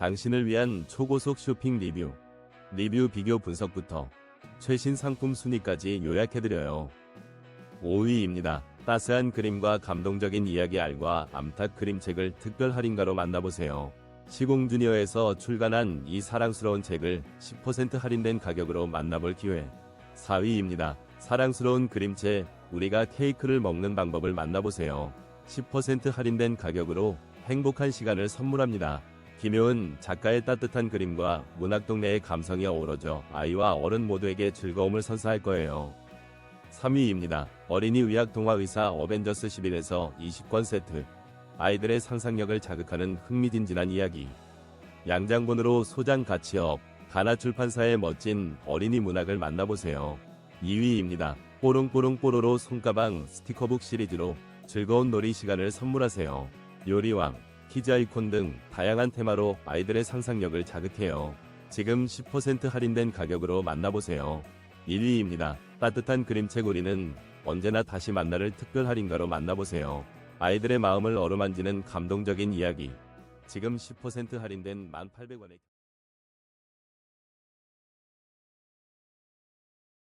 당신을 위한 초고속 쇼핑 리뷰, 리뷰 비교 분석부터 최신 상품 순위까지 요약해드려요. 5위입니다. 따스한 그림과 감동적인 이야기 알과 암탉 그림책을 특별 할인가로 만나보세요. 시공주니어에서 출간한 이 사랑스러운 책을 10% 할인된 가격으로 만나볼 기회. 4위입니다. 사랑스러운 그림책, 우리가 케이크를 먹는 방법을 만나보세요. 10% 할인된 가격으로 행복한 시간을 선물합니다. 김효은 작가의 따뜻한 그림과 문학 동네의 감성이 어우러져 아이와 어른 모두에게 즐거움을 선사할 거예요. 3위입니다. 어린이 의학 동화 의사 어벤져스 11에서 20권 세트. 아이들의 상상력을 자극하는 흥미진진한 이야기. 양장본으로 소장 가치업, 가나 출판사의 멋진 어린이 문학을 만나보세요. 2위입니다. 뽀롱뽀롱 뽀로로 손가방 스티커북 시리즈로 즐거운 놀이 시간을 선물하세요. 요리왕, 키즈 아이콘 등 다양한 테마로 아이들의 상상력을 자극해요. 지금 10% 할인된 가격으로 만나보세요. 1위입니다. 따뜻한 그림책 우리는 언제나 다시 만나를 특별 할인가로 만나보세요. 아이들의 마음을 어루만지는 감동적인 이야기. 지금 10% 할인된 1,800원에